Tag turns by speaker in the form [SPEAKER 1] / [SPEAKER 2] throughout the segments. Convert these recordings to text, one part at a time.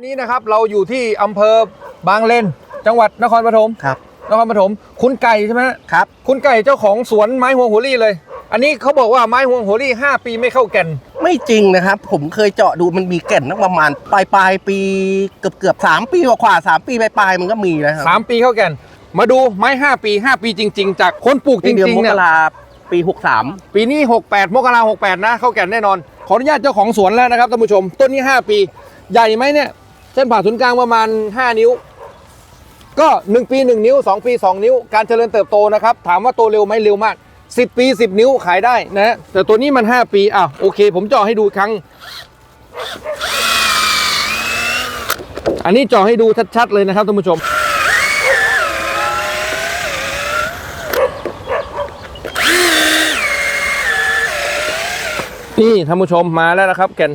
[SPEAKER 1] วันนี้นะครับเราอยู่ที่อำเภอบางเลนจังหวัดนครปฐม
[SPEAKER 2] ครับ
[SPEAKER 1] นครปฐมคุณไก่ใช่ไหมฮะ
[SPEAKER 2] ครับ
[SPEAKER 1] คุณไก่เจ้าของสวนไม้ฮวงหัวรี่เลย อันนี้เขาบอกว่าไม้ฮวงหัวรี่ 5 ปีไม่เข้าแก่น
[SPEAKER 2] ไม่จริงนะครับ ผมเคยเจาะดูมันมีแก่นตั้งประมาณปลายปลายๆปีเกือบเกือบสามปีกว่าๆสามปีปลายปลายๆมันก็มีแล้วครับ
[SPEAKER 1] 3 ปีเข้าแก่น มาดูไม้ 5 ปี 5 ปีจริง ๆ จากคนปลูกจ
[SPEAKER 2] ในเดือน
[SPEAKER 1] ริง
[SPEAKER 2] ม
[SPEAKER 1] ๆเนี่
[SPEAKER 2] ก
[SPEAKER 1] ย
[SPEAKER 2] ราปีหกสาม
[SPEAKER 1] ปีนี้ 68 มกรา68นะเข้าแก่นแน่นอน ขออนุญาตเจ้าของสวนแล้วนะครับท่านผู้ชม ต้นนี้ 5 ปี ใหญ่ไหมเนี่ยเส้นผ่าศูนย์กลางประมาณ 5 นิ้ว ก็ 1 ปี 1 นิ้ว 2 ปี 2 นิ้ว การเจริญเติบโตนะครับ ถามว่าโตเร็วไหมเร็วมาก 10 ปี 10 นิ้วขายได้นะ แต่ตัวนี้มัน 5 ปีอะโอเค ผมจาะให้ดูครั้ง อันนี้จาะให้ดูชัดๆเลยนะครับท่านผู้ชมนี่ท่านผู้ชมมาแล้วนะครับ แก่น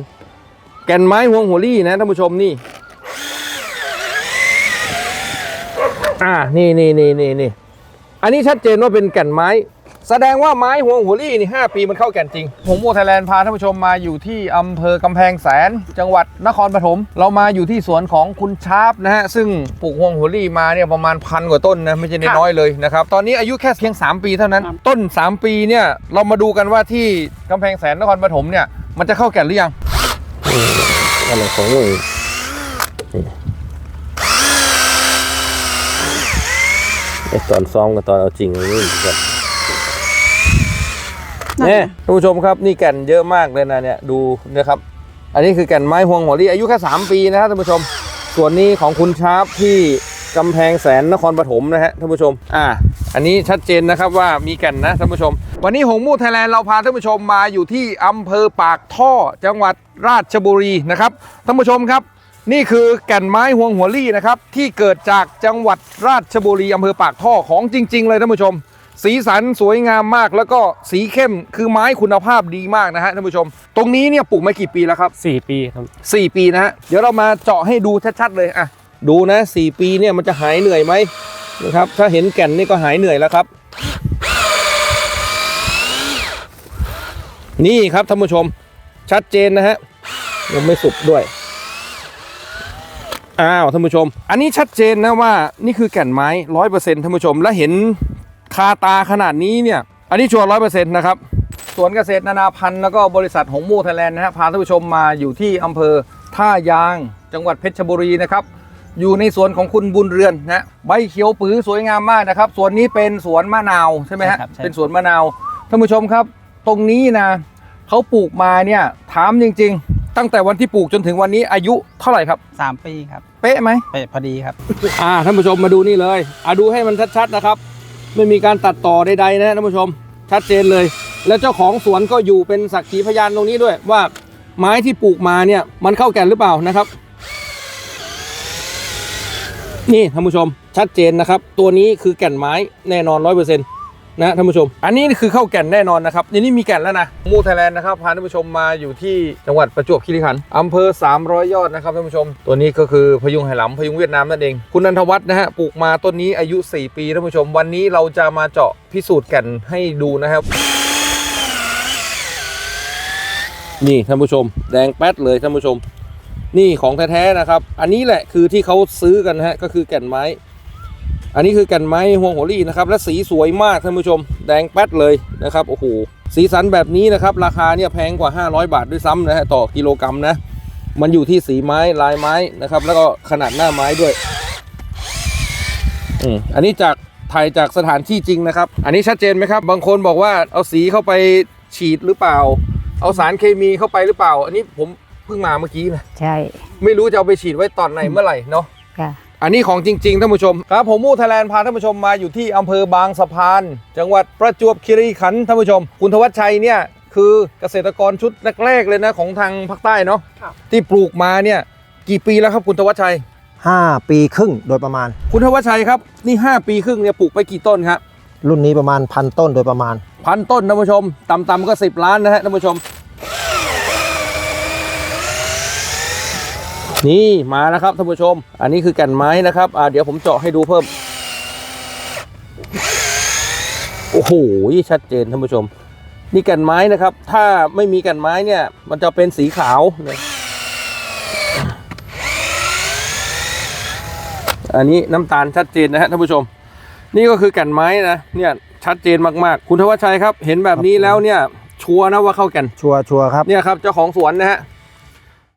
[SPEAKER 1] แก่นไม้ห่วงหัวลี่นะท่านผู้ชมนี่ อ่านี่นี่นี่นี่นี่อันนี้ชัดเจนว่าเป็นแก่นไม้ แสดงว่าไม้ห่วงหัวลี่นี่ 5 ปีมันเข้าแก่นจริง ผมโมไทยแลนด์พาท่านผู้ชมมาอยู่ที่อำเภอกำแพงแสน จังหวัดนครปฐม เรามาอยู่ที่สวนของคุณชาร์ปนะฮะ ซึ่งปลูกห่วงหัวลี่มาเนี่ยประมาณพันกว่าต้นนะ ไม่ใช่น้อยๆเลยนะครับ ตอนนี้อายุแค่เพียง 3 ปีเท่านั้น ต้น 3 ปีเนี่ยเรามาดูกันว่าที่กำแพงแสนนครปฐมเนี่ยมันจะเข้าแก่นหรือยัง
[SPEAKER 3] อะไรของมึงไอ้ ตอนซ้อมกับตอนเอาจริงมันนี่เหมือนกัน
[SPEAKER 1] เนี่ยท่านผู้ชมครับนี่แก่นเยอะมากเลยนะเนี่ยดูนะครับ อันนี้คือแก่นไม้ฮวงหัวลี่อายุแค่3ปีนะครับท่านผู้ชม ส่วนนี้ของคุณชาร์ปที่กำแพงแสนนครปฐมนะฮะท่านผู้ชม อ่า อันนี้ชัดเจนนะครับว่ามีแก่นนะท่านผู้ชม วันนี้หงมูไทยแลนด์เราพาท่านผู้ชมมาอยู่ที่อำเภอปากท่อจังหวัดราชบุรีนะครับท่านผู้ชมครับ นี่คือแก่นไม้ฮวงหัวลี่นะครับ ที่เกิดจากจังหวัดราชบุรีอำเภอปากท่อของจริง ๆ เลยท่านผู้ชม สีสันสวยงามมาก แล้วก็สีเข้มคือไม้คุณภาพดีมากนะฮะท่านผู้ชม ตรงนี้เนี่ยปลูกมากี่ปีแล้วครับ
[SPEAKER 3] สี่ปีครับ
[SPEAKER 1] 4 ปีนะฮะเดี๋ยวเรามาเจาะให้ดูชัดๆเลยอะดูนะ 4 ปีเนี่ยมันจะหายเหนื่อยไหมนะครับถ้าเห็นแก่นนี่ก็หายเหนื่อยแล้วครับ นี่ครับท่านผู้ชมชัดเจนนะฮะยังไม่สุดด้วย อ้าวท่านผู้ชม อันนี้ชัดเจนนะว่านี่คือแก่นไม้ร้อยเปอร์เซ็นต์ท่านผู้ชม และเห็นคาตาขนาดนี้เนี่ย อันนี้ชัวร์ร้อยเปอร์เซ็นต์นะครับสวนเกษตรนานาพันธุ์แล้วก็บริษัทหงมูไทยแลนด์นะฮะพาท่านผู้ชมมาอยู่ที่อำเภอท่ายาง จังหวัดเพชรบุรีนะครับอยู่ในสวนของคุณบุญเรือนนะใบเขียวปื้อสวยงามมากนะครับสวนนี้เป็นสวนมะนาวใช่ไหมฮะ
[SPEAKER 4] ใช่ครับใช่
[SPEAKER 1] เป็นสวนมะนาวท่านผู้ชมครับ ตรงนี้นะเขาปลูกมาเนี่ยถามจริง ๆ ตั้งแต่วันที่ปลูกจนถึงวันนี้อายุเท่าไหร่ครับ
[SPEAKER 4] สามปีครับ
[SPEAKER 1] เป๊ะไหม
[SPEAKER 4] ไปพอดีครับ
[SPEAKER 1] อ่าท่านผู้ชมมาดูนี่เลยอ่าดูให้มันชัดๆนะครับ ไม่มีการตัดต่อใดๆนะท่านผู้ชม ชัดเจนเลย แล้วเจ้าของสวนก็อยู่เป็นสักขีพยานตรงนี้ด้วยว่าไม้ที่ปลูกมาเนี่ยมันเข้าแก่นหรือเปล่านะครับ นี่ท่านผู้ชมชัดเจนนะครับ ตัวนี้คือแก่นไม้แน่นอนร้อยเปอร์เซ็นต์ นะท่านผู้ชม อันนี้คือเข้าแก่นแน่นอนนะครับอันนี้มีแก่นแล้วนะมูไทยแลนด์นะครับพาท่านผู้ชมมาอยู่ที่จังหวัดประจวบคีรีขันธ์อำเภอ 300 ยอดนะครับท่านผู้ชม ตัวนี้ก็คือพยุงไหหลำพยุงเวียดนามนั่นเอง คุณนันทวัฒน์นะฮะปลูกมาต้นนี้อายุ 4 ปีท่านผู้ชม วันนี้เราจะมาเจาะพิสูจน์แก่นให้ดูนะครับนี่ท่านผู้ชม แดงแป๊ดเลยท่านผู้ชม นี่ของแท้ๆนะครับ อันนี้แหละคือที่เขาซื้อกันฮะก็คือแก่นไม้ อันนี้คือแก่นไม้ฮวงหัวลี่นะครับและสีสวยมากท่านผู้ชม แดงแป๊ดเลยนะครับโอ้โหสีสันแบบนี้นะครับราคาเนี่ยแพงกว่า 500 บาทด้วยซ้ำนะฮะต่อกิโลกรัมนะ มันอยู่ที่สีไม้ลายไม้นะครับ แล้วก็ขนาดหน้าไม้ด้วยอืมอันนี้จากถ่ายจากสถานที่จริงนะครับ อันนี้ชัดเจนไหมครับ บางคนบอกว่าเอาสีเข้าไปฉีดหรือเปล่า เอาสารเคมีเข้าไปหรือเปล่า อันนี้ผมเพิ่งมาเมื่อกี้นะ
[SPEAKER 5] ใช่
[SPEAKER 1] ไม่รู้จะเอาไปฉีดไว้ตอนไหนเมื่อไหร่เนาะ
[SPEAKER 5] ค่ะ
[SPEAKER 1] อันนี้ของจริง ๆ ท่านผู้ชมครับผมมูไทยแลนด์พาท่านผู้ชมมาอยู่ที่อำเภอบางสะพาน จังหวัดประจวบคีรีขันธ์ท่านผู้ชม คุณทวัชชัยเนี่ยคือเกษตรกรชุดแรกๆเลยนะของทางภาคใต้เนาะที่ปลูกมาเนี่ยกี่ปีแล้วครับคุณทวัชชัย
[SPEAKER 6] 5 ปีครึ่งโดยประมาณ
[SPEAKER 1] คุณทวัชชัยครับนี่5ปีครึ่งเนี่ยปลูกไปกี่ต้นครับ
[SPEAKER 6] รุ่นนี้ประมาณพันต้นโดยประมาณ
[SPEAKER 1] พันต้นท่านผู้ชมต่ำๆก็ 10 ล้านนะฮะท่านผู้ชม นี่มาแล้วครับท่านผู้ชม อันนี้คือแก่นไม้นะครับอ่าเดี๋ยวผมเจาะให้ดูเพิ่ม โอ้โหชัดเจนท่านผู้ชม นี่แก่นไม้นะครับ ถ้าไม่มีแก่นไม้เนี่ย มันจะเป็นสีขาวนะอันนี้น้ำตาลชัดเจนนะฮะท่านผู้ชม นี่ก็คือแก่นไม้นะเนี่ยชัดเจนมากๆ คุณทวัชชัยครับ เห็นแบบนี้แล้วเนี่ย ชัวร์นะว่าเข้าแก่น
[SPEAKER 6] ชัวร์ชัวร์ครับ
[SPEAKER 1] เนี่ยครับเจ้าของสวนนะฮะ